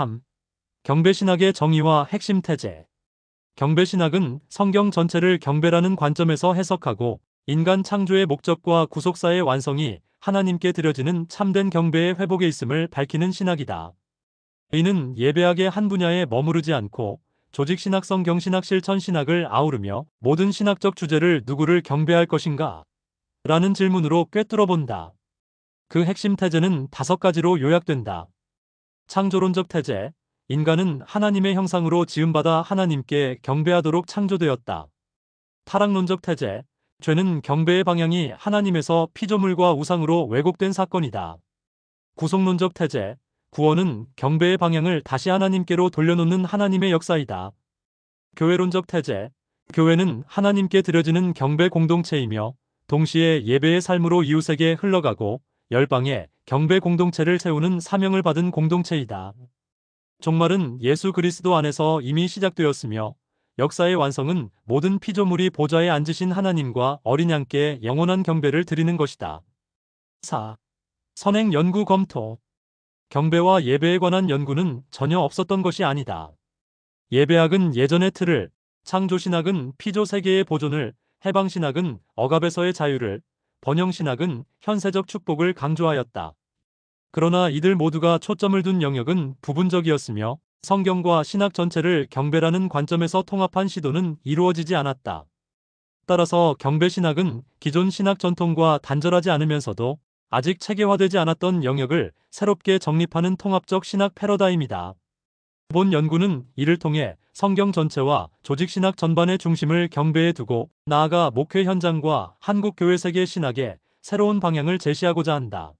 3. 경배신학의 정의와 핵심 태제. 경배신학은 성경 전체를 경배라는 관점에서 해석하고 인간 창조의 목적과 구속사의 완성이 하나님께 드려지는 참된 경배의 회복에 있음을 밝히는 신학이다. 이는 예배학의 한 분야에 머무르지 않고 조직신학 성경신학 실천신학을 아우르며 모든 신학적 주제를 누구를 경배할 것인가? 라는 질문으로 꿰뚫어 본다. 그 핵심 태제는 다섯 가지로 요약된다. 창조론적 태제. 인간은 하나님의 형상으로 지음받아 하나님께 경배하도록 창조되었다. 타락론적 태제. 죄는 경배의 방향이 하나님에서 피조물과 우상으로 왜곡된 사건이다. 구속론적 태제. 구원은 경배의 방향을 다시 하나님께로 돌려놓는 하나님의 역사이다. 교회론적 태제. 교회는 하나님께 드려지는 경배 공동체이며 동시에 예배의 삶으로 이웃에게 흘러가고 열방에 경배 공동체를 세우는 사명을 받은 공동체이다. 종말은 예수 그리스도 안에서 이미 시작되었으며 역사의 완성은 모든 피조물이 보좌에 앉으신 하나님과 어린 양께 영원한 경배를 드리는 것이다. 4. 선행 연구 검토 경배와 예배에 관한 연구는 전혀 없었던 것이 아니다. 예배학은 예전의 틀을, 창조신학은 피조 세계의 보존을, 해방신학은 억압에서의 자유를, 번영신학은 현세적 축복을 강조하였다. 그러나 이들 모두가 초점을 둔 영역은 부분적이었으며 성경과 신학 전체를 경배라는 관점에서 통합한 시도는 이루어지지 않았다. 따라서 경배 신학은 기존 신학 전통과 단절하지 않으면서도 아직 체계화되지 않았던 영역을 새롭게 정립하는 통합적 신학 패러다임이다. 본 연구는 이를 통해 성경 전체와 조직신학 전반의 중심을 경배에 두고 나아가 목회 현장과 한국교회 세계 신학의 새로운 방향을 제시하고자 한다.